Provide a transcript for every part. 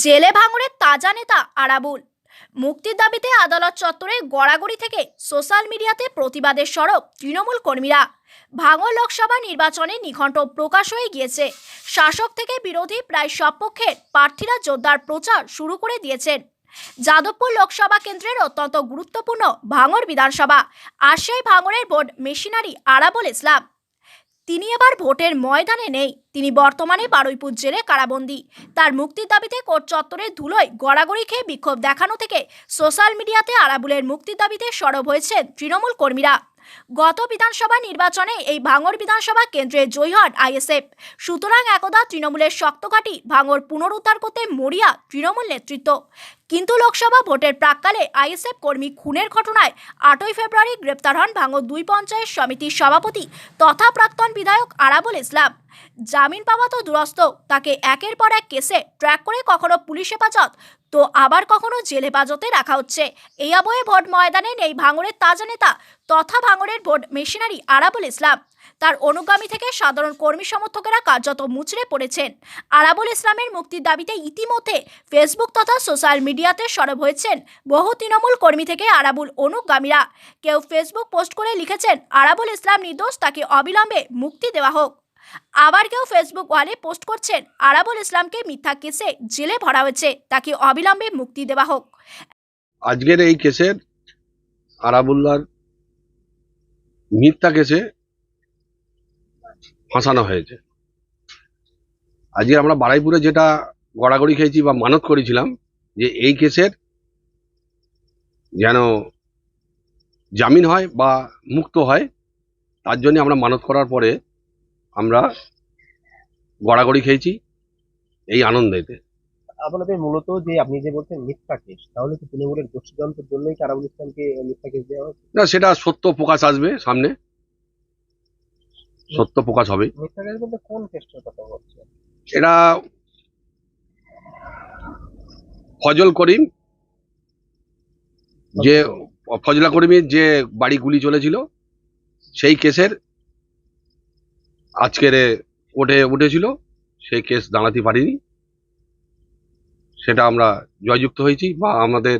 জেলে ভাঙড়ের তাজা নেতা আরাবুল। মুক্তির দাবিতে আদালত চত্বরে গড়াগড়ি থেকে সোশ্যাল মিডিয়াতে প্রতিবাদের সরব তৃণমূল কর্মীরা। ভাঙড় লোকসভা নির্বাচনে নিঘণ্ট প্রকাশ হয়ে গিয়েছে। শাসক থেকে বিরোধী প্রায় সব পক্ষের প্রার্থীরা জোরদার প্রচার শুরু করে দিয়েছেন। যাদবপুর লোকসভা কেন্দ্রের অত্যন্ত গুরুত্বপূর্ণ ভাঙড় বিধানসভা। আর সেই ভাঙড়ের বোর্ড মেশিনারি আরাবুল ইসলাম। তিনি এবার ভোটের ময়দানে নেই। তিনি বর্তমানে বারুইপুর জেলে কারাবন্দি। তার মুক্তির দাবিতে কোর্ট চত্বরে ধুলোয় গড়াগড়ি খেয়ে বিক্ষোভ দেখানো থেকে সোশ্যাল মিডিয়াতে আরাবুলের মুক্তির দাবিতে সরব হয়েছেন তৃণমূল কর্মীরা। গত বিধানসভা নির্বাচনে এই ভাঙড় বিধানসভা কেন্দ্রে জয়ী হন আইএসএফ। সুতরাং একদা তৃণমূলের শক্তঘাটি ভাঙর পুনরুদ্ধার করতে মরিয়া তৃণমূল নেতৃত্ব। কিন্তু লোকসভা ভোটের প্রাককালে আইএসএফ কর্মী খুনের ঘটনায় আটই ফেব্রুয়ারি গ্রেপ্তার হন ভাঙর দুই পঞ্চায়েত সমিতির সভাপতি তথা প্রাক্তন বিধায়ক আরাবুল ইসলাম। জামিন পাওয়া তো দুরস্ত, তাকে একের পর এক কেসে ট্র্যাক করে কখনো পুলিশ হেফাজত তো আবার কখনো জেল হেফাজতে রাখা হচ্ছে। এই আবহে ভোট ময়দানে নেই ভাঙড়ের তাজা নেতা, তথা ভাঙড়ের ভোট মেশিনারি আরাবুল ইসলাম। তার অনুগামী থেকে সাধারণ কর্মী সমর্থকেরা কার্যত মুচড়ে পড়েছেন। আরাবুল ইসলামের মুক্তির দাবিতে ইতিমধ্যে ফেসবুক তথা সোশ্যাল মিডিয়াতে সরব হয়েছেন বহু তৃণমূল কর্মী থেকে আরাবুল অনুগামীরা। কেউ ফেসবুক পোস্ট করে লিখেছেন, আরাবুল ইসলাম নির্দোষ, তাকে অবিলম্বে মুক্তি দেওয়া হোক। আবার কেউ ফেসবুক ওয়ালে পোস্ট করছেন, আরাবুল ইসলামকে মিথ্যা কেসে জেলে ভরা হয়েছে, তাকে অবিলম্বে মুক্তি দেওয়া হোক। আজকের এই কেসের আরাবুল্লার মিথ্যা কেসে ফাঁসানো হয়েছে। আজকে আমরা বারাইপুরে যেটা গড়াগড়ি খেয়েছি বা মানত করেছিলাম, যে এই কেসের যেন জামিন হয় বা মুক্ত হয়, তার জন্য আমরা মানত করার পরে আমরা গড়াগড়ি খেয়েছি এই আনন্দেতে। আপনাদের মূলত যে আপনি যে বলছেন মিথ্যা কেস তাহলে কি তৃণমূলের গোষ্ঠীতন্ত্রের জন্যই কি আরাবুল ইসলামকে মিথ্যা কেস দেওয়া হয়েছে? না সেটা সত্য প্রকাশ আসবে সামনে। সত্য প্রকাশ হবে। মিথ্যা কেস বলতে কোন কেসটার কথা বলছেন? এটা ফজল করিম যে ফজলা করিমের যে বাড়ি গুলি চলেছিল সেই কেসের আজকের কোর্টে উঠেছিল সেই কেস দাঁড়াতে পারিনি। সেটা আমরা জয়যুক্ত হয়েছি বা আমাদের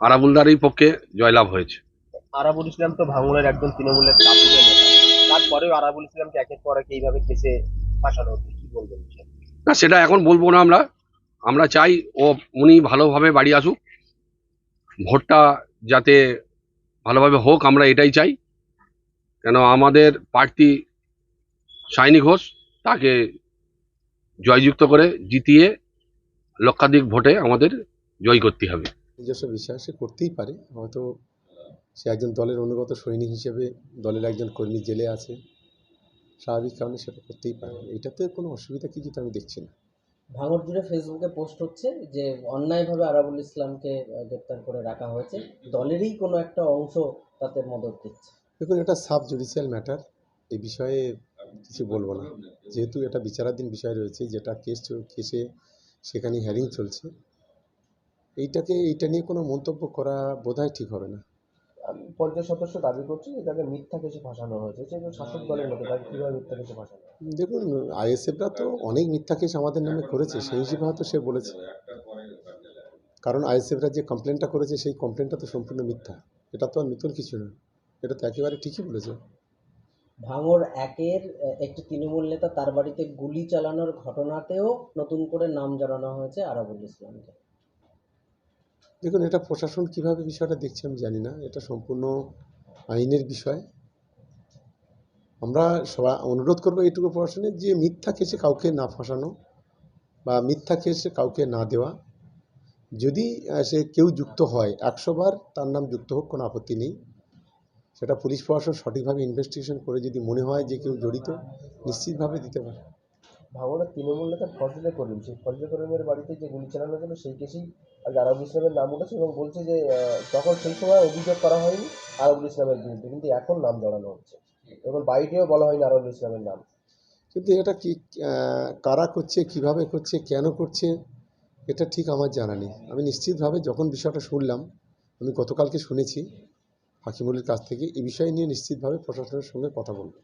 আরাবুলদারই পক্ষে জয়লাভ হয়েছে। আরাবুল ইসলাম তো ভাঙড়ের একজন তৃণমূলের তারপরেও আরাবুল ইসলামকে একের পর এক এইভাবে কেসে ফাঁসানো হচ্ছে কি বলবেন না সেটা এখন বলব না আমরা। আমরা চাই ও উনি ভালোভাবে বাড়ি আসুক। ভোটটা যাতে ভালোভাবে হোক আমরা এটাই চাই। কেন আমাদের প্রার্থী সাইনি ঘোষ তাকে জয়যুক্ত করে জিতিয়ে লক্ষাধিক ভোটে আমাদের জয় করতে হবে। নিজস্ব বিশ্বাস সে করতেই পারে। হয়তো সে একজন দলের অনুগত সৈনিক হিসেবে দলের একজন কর্মী জেলে আছে। স্বাভাবিক কারণে সেটা করতেই পারে। এটাতে কোনো অসুবিধা কিছু তো আমি দেখছি না। ভাঙর জুড়ে ফেসবুকে পোস্ট হচ্ছে যে অন্যায়ভাবে আরাবুল ইসলামকে গ্রেপ্তার করে রাখা হয়েছে। দলেরই কোনো একটা অংশ তাতে মদত দিচ্ছে। দেখুন এটা সাব জুডিশিয়াল ম্যাটার। এই বিষয়ে কিছু বলব না। যেহেতু এটা বিচারাধীন বিষয় রয়েছে যেটা কেস কেসে সেখানে হ্যারিং চলছে এইটাকে এইটা নিয়ে কোনো মন্তব্য করা বোধহয় ঠিক হবে না। পঞ্চায়েত সদস্য দাবি করছি যে তাকে মিথ্যা কেসে ফাঁসানো হয়েছে একজন শাসক দলের তাকে কীভাবে মিথ্যা কেসে ফাঁসানো দেখুন আইএসএফরা তো অনেক মিথ্যা কেস আমাদের নামে করেছে সেই হিসেবে হয়তো সে বলেছে। কারণ আইএসএফরা যে কমপ্লেনটা করেছে সেই কমপ্লেনটা তো সম্পূর্ণ মিথ্যা। এটা তো আর নতুন কিছু না। এটা তো একেবারে ঠিকই বলেছে। ভাঙড় একের একটি তৃণমূল নেতা তার বাড়িতে গুলি চালানোর ঘটনাতেও নতুন করে নাম জানানো হয়েছে আরাবুল ইসলামকে। দেখুন, এটা প্রশাসন কীভাবে বিষয়টা দেখছে আমি জানি না, এটা সম্পূর্ণ আইনের বিষয়। আমরা সবাই অনুরোধ করব এইটুকু প্রশাসনের যে মিথ্যা কেসে কাউকে না ফাঁসানো বা মিথ্যা কেসে কাউকে না দেওয়া, যদি সে কেউ যুক্ত হয় একশোবার তার নাম যুক্ত হোক, কোনো আপত্তি নেই। সেটা পুলিশ প্রশাসন সঠিকভাবে ইনভেস্টিগেশন করে যদি মনে হয় যে কেউ জড়িত নিশ্চিতভাবে দিতে পারে। ভাঙড়ের তৃণমূল নেতা ফজলে করিম সেই ফজলে করিমের বাড়িতে যে গুলি চালানো হয়েছিল সেই কেসেই আরাবুল ইসলামের নাম উঠেছে এবং বলছে যে তখন সেই সময় অভিযোগ করা হয়নি আরাবুল ইসলামের বিরুদ্ধে কিন্তু এখন নাম জড়ানো হচ্ছে। এবং বাড়িতেও বলা হয়নি আরাবুল ইসলামের নাম। কিন্তু এটা কি কারা করছে কীভাবে করছে কেন করছে এটা ঠিক আমার জানা নেই। আমি নিশ্চিতভাবে যখন বিষয়টা শুনলাম আমি গতকালকে শুনেছি হাকিমুলের কাছ থেকে এ বিষয় নিয়ে নিশ্চিতভাবে প্রশাসনের সঙ্গে কথা বলব।